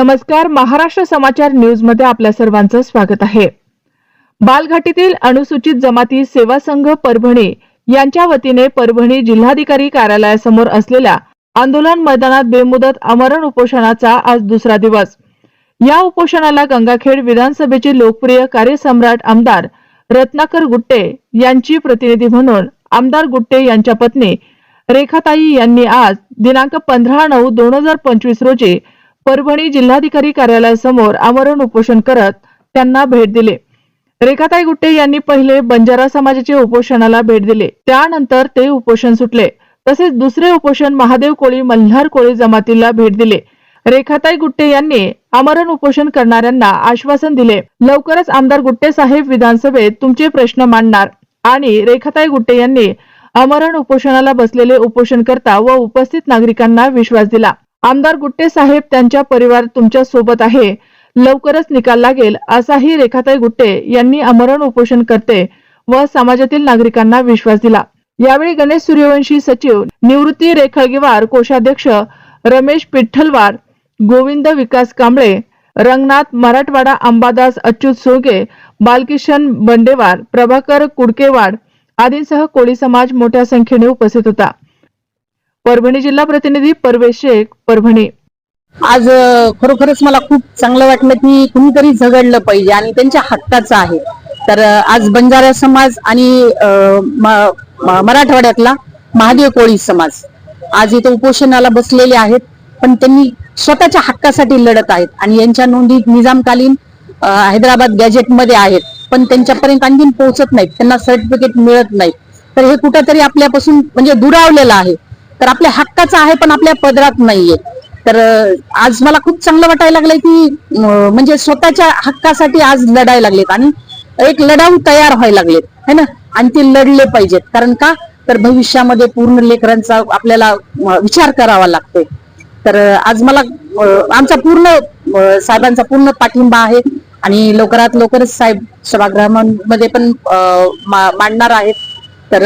नमस्कार महाराष्ट्र समाचार न्यूजमध्ये आपल्या सर्वांचं स्वागत आहे. बालघाटीतील अनुसूचित जमाती सेवा संघ परभणी यांच्या वतीने परभणी जिल्हाधिकारी कार्यालयासमोर असलेल्या आंदोलन मैदानात बेमुदत आमरण उपोषणाचा आज दुसरा दिवस. या उपोषणाला गंगाखेड विधानसभेचे लोकप्रिय कार्यसम्राट आमदार रत्नाकर गुट्टे यांची प्रतिनिधी म्हणून आमदार गुट्टे यांच्या पत्नी रेखाताई यांनी आज दिनांक पंधरा नऊ दोन हजार पंचवीस रोजी परभणी जिल्हाधिकारी कार्यालयासमोर आमरण उपोषण करत त्यांना भेट दिली. रेखाताई गुट्टे यांनी पहिले बंजारा समाजाचे उपोषणाला भेट दिली. त्यानंतर ते उपोषण सुटले. तसेच दुसरे उपोषण महादेव कोळी मल्हार कोळी जमातीला भेट दिले. रेखाताई गुट्टे यांनी आमरण उपोषण करणाऱ्यांना आश्वासन दिले. लवकरच आमदार गुट्टे साहेब विधानसभेत तुमचे प्रश्न मांडणार आणि रेखाताई गुट्टे यांनी आमरण उपोषणाला बसलेले उपोषणकर्ता व उपस्थित नागरिकांना विश्वास दिला. आमदार गुट्टे साहेब त्यांच्या परिवार तुमच्यासोबत आहे. लवकरच निकाल लागेल असाही रेखाताई गुट्टे यांनी आमरण उपोषण करते व समाजातील नागरिकांना विश्वास दिला. यावेळी गणेश सूर्यवंशी सचिव निवृत्ती रेखागिवार कोषाध्यक्ष रमेश पिठ्ठलवार गोविंद विकास कांबळे रंगनाथ मराठवाडा अंबादास अच्युत सोगे बालकिशन बंडेवार प्रभाकर कुडकेवाड आदींसह कोळी समाज मोठ्या संख्येने उपस्थित होता. परभणी जिल्हा प्रतिनिधी परवेश शेख परभणी. आज खरोखरच मला खूप चांगलं वाटलं की कुणीतरी झगडलं पाहिजे आणि त्यांच्या हक्काचं आहे. तर आज बंजारा समाज आणि मराठवाड्यातला महादेव कोळी समाज. आज इथं उपोषणाला बसलेले आहेत पण त्यांनी स्वतःच्या हक्कासाठी लढत आहेत आणि यांच्या नोंदी निजामकालीन हैदराबाद गॅजेटमध्ये आहेत पण त्यांच्यापर्यंत आणखीन पोहोचत नाहीत त्यांना सर्टिफिकेट मिळत नाही तर हे कुठंतरी आपल्यापासून म्हणजे दुरावलेलं आहे. तर आपल्या हक्काचं आहे पण आपल्या पदरात नाहीये. तर आज मला खूप चांगलं वाटायला लागलंय की म्हणजे स्वतःच्या हक्कासाठी आज लढायला लागलेत आणि एक लढाऊ तयार व्हायला लागलेत है ना? आणि ते लढले पाहिजेत. कारण का? तर भविष्यामध्ये पूर्ण लेकरांचा आपल्याला विचार करावा लागतोय. तर आज मला आमचा पूर्ण साहेबांचा पूर्ण पाठिंबा आहे आणि लवकरात लवकरच साहेब सभागृहामध्ये पण मांडणार आहेत. तर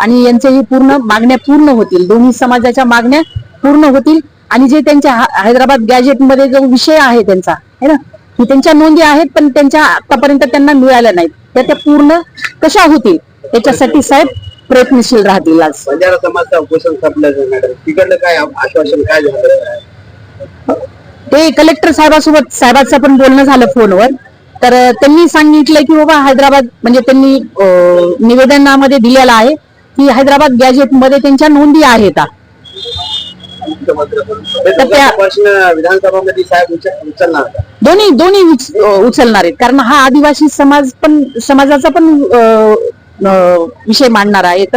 आणि यांच्याही पूर्ण मागण्या पूर्ण होतील. दोन्ही समाजाच्या मागण्या पूर्ण होतील. आणि जे त्यांच्या हैदराबाद गॅजेटमध्ये जो विषय आहे त्यांचा है ना? की त्यांच्या नोंदी आहेत पण त्यांच्या आतापर्यंत त्यांना मिळाल्या नाहीत. त्या त्या पूर्ण कशा होतील याच्यासाठी साहेब प्रयत्नशील राहतील आज. बंजारा समाजचा उपोषण संपलं मॅडम. तिकडलं काय आश्वासन काय झालं? ते कलेक्टर साहेबासोबत साहेबांचं पण बोलणं झालं फोनवर. तर त्यांनी सांगितलं की बाबा हैदराबाद म्हणजे त्यांनी निवेदनामध्ये दिलेलं आहे की हैदराबाद गॅजेटमध्ये त्यांच्या नोंदी आहेत. दोन्ही दोन्ही उचलणार आहेत. कारण हा आदिवासी समाज पण समाजाचा पण विषय मांडणार आहेत.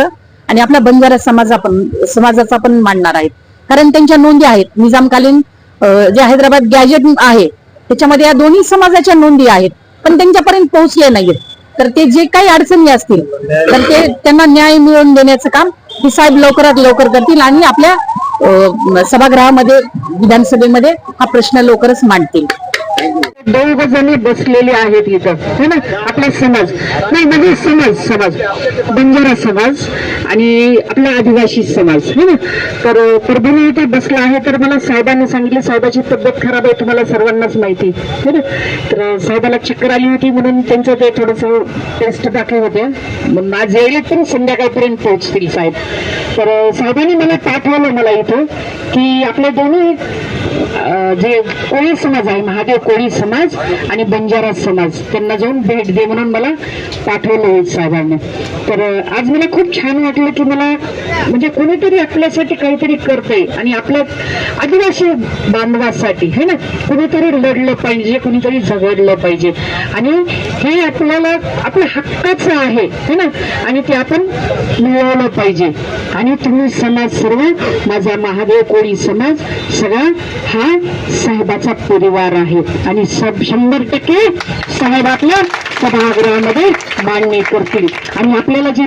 आणि आपला बंजारा समाजा पण समाजाचा पण मांडणार आहेत. कारण त्यांच्या नोंदी आहेत. निजामकालीन जे हैदराबाद गॅजेट आहे त्याच्यामध्ये या दोन्ही समाजाच्या नोंदी आहेत पण त्यांच्यापर्यंत पोहोचले नाहीत तर ते जे काही अडचणी असतील तर ते त्यांना न्याय मिळवून देण्याचं काम हे साहेब लवकरात लवकर करतील आणि आपल्या सभागृहामध्ये विधानसभेमध्ये हा प्रश्न लवकरच मांडतील. दोघ जणी बसलेले आहेत इथं. है ना? आपला समाज. नाही म्हणजे समाज समाज. बंजारा समाज आणि आपला आदिवासी समाज. है ना? तर परभणी इथे बसला आहे तर मला साहेबांनी सांगितलं साहेबाची तब्येत खराब आहे तुम्हाला सर्वांनाच माहिती. है ना? तर साहेबाला चक्कर आली होती म्हणून त्यांचं ते थोडस टेस्ट दाखल होत्या. मग आज येईल तर संध्याकाळपर्यंत पोहोचतील साहेब. तर साहेबांनी मला पाठवलं मला इथं की आपले दोन्ही जे कोळी समाज आहे महादेव कोळी समाज आणि बंजारा समाज. त्यांना जाऊन भेट दे म्हणून मला पाठवलं साहेबांनी तर आज मला खूप छान वाटलं की मला म्हणजे कोणीतरी आपल्यासाठी काहीतरी करते आणि आपल्या आदिवासी बांधवासाठी है ना? कुणीतरी लढलं पाहिजे कुणीतरी झगडलं पाहिजे. आणि हे आपल्याला आपल्या हक्काचं आहे है ना? आणि ते आपण मिळवलं पाहिजे. आणि तुम्ही समाज सर्व माझा महादेव कोळी समाज सगळा हा साहेबाचा परिवार आहे. आणि सब शंभर टक्के साहेब आपल्या सभागृहामध्ये मांडणी करतील. आणि आपल्याला जे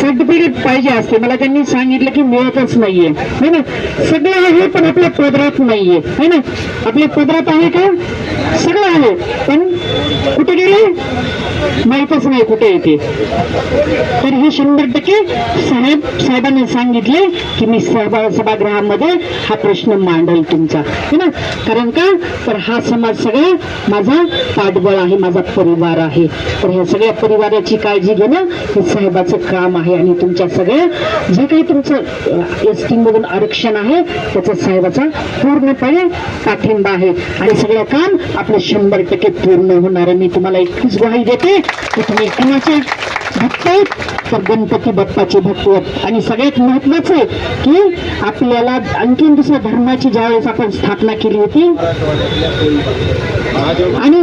सर्टिफिकेट पाहिजे असते. मला त्यांनी सांगितलं की मिळतच नाहीये. है ना? सगळं आहे पण आपल्या पदरात नाहीये. है ना? आपल्या पदरात आहे का? सगळं आहे. पण कुठे गेले? माहीतच नाही कुठे येते तर हे शंभर टक्के साहेब साहेबांनी सांगितले की मी सभा सभागृहामध्ये हा प्रश्न मांडल तुमचा. है ना? कारण का? तर हा समाज सगळा माझा पाठबळ आहे माझा परिवार आहे. तर ह्या सगळ्या परिवाराची काळजी घेणं हे साहेबाचं काम आहे आणि तुमच्या सगळ्या जे काही तुमचं एस मधून आरक्षण आहे त्याचा साहेबाचा पूर्णपणे पाठिंबा आहे. आणि सगळं काम आपलं शंभर टक्के पूर्ण होणार आहे. मी तुम्हाला इतकीच ग्वाही देते. तुम्ही कुणाचे? भक्त आहेत. तर गणपती बाप्पाचे भक्त आहेत. आणि सगळ्यात महत्वाचं आहे की आपल्याला आणखीन दुसऱ्या धर्माची ज्यावेळेस आपण स्थापना केली होती आणि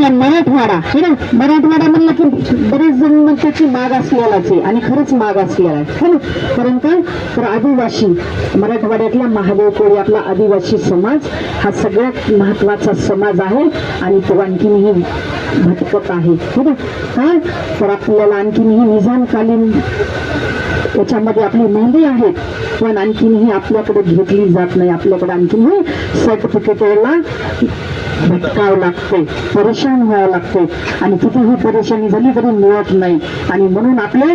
आपला मराठवाडा. है ना मराठवाडा म्हणलं की बरेच जण म्हणतात की माग असलेलाच आहे आणि खरंच माग असलेला आहे. ना कारण का? तर आदिवासी मराठवाड्यातला महादेव कोळी आपला आदिवासी समाज हा सगळ्यात महत्त्वाचा समाज आहे आणि तो आणखीनही भटकत आहे. है? ना का तर आपल्याला आणखीनही निजामकालीन त्याच्यामध्ये आपली नोंदी आहेत पण आणखीनही आपल्याकडे घेतली जात नाही. आपल्याकडे आणखीनही सर्टिफिकेटला भटकावं लागते परेशान व्हावं लागते आणि कितीही परेशानी झाली तरी मिळत नाही. आणि म्हणून आपले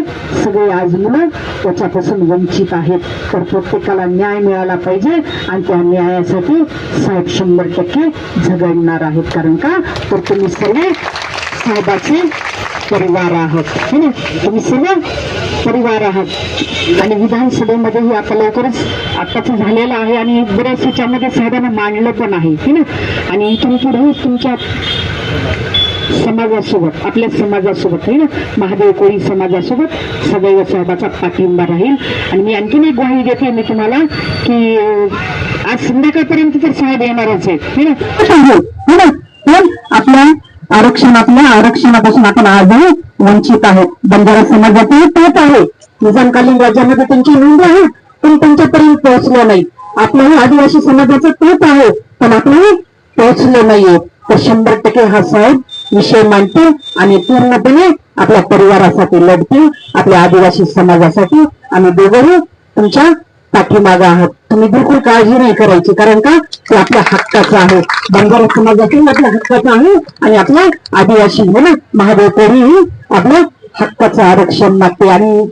सगळे आज मुलं त्याच्यापासून वंचित आहेत. तर प्रत्येकाला न्याय मिळाला पाहिजे आणि त्या न्यायासाठी साहेब शंभर टक्के झगडणार आहेत. कारण का? तर तुम्ही सगळे साहेबाचे परिवार आहात. तुम्ही सर्व परिवार आहात आणि विधानसभेमध्येही आता लवकरच आत्ताच झालेलं आहे आणि बऱ्याच याच्यामध्ये साहेबांना मांडलं पण आहे ना? आणि इथून पुढे तुमच्या समाजासोबत आपल्या समाजासोबत आहे ना? महादेव कोळी समाजासोबत सदैव साहेबाचा पाठिंबा राहील. आणि मी आणखीन एक ग्वाही देते मी तुम्हाला की आज संध्याकाळपर्यंत तर साहेब येणारच आहेत ना? हो, हो, हो, आपल्या आरक्षण आपल्या आरक्षणापासून आपण आजही वंचित आहेत. बंजारा समाजातही तेच आहे. निजामकालीन राज्यामध्ये त्यांची नोंद आहे पण त्यांच्यापर्यंत पोहोचलं नाही. आपल्याही आदिवासी समाजाचं तेच आहे पण आपल्याही पोहोचलो नाहीये. तर शंभर टक्के हा साहेब विषय मांडतील आणि पूर्णपणे आपल्या परिवारासाठी लढतील आपल्या आदिवासी समाजासाठी. आम्ही दोघंही तुमच्या पाठीमागं आहात. तुम्ही बिलकुल काळजी नाही करायची कारण का? ते आपल्या हक्काचं आहे. बंजारा समाजातील आपल्या हक्काचं आहे आणि आपल्या आदिवासी म्हणून महादेव कोणीही आपल्या हक्काचं आरक्षण मागते. आणि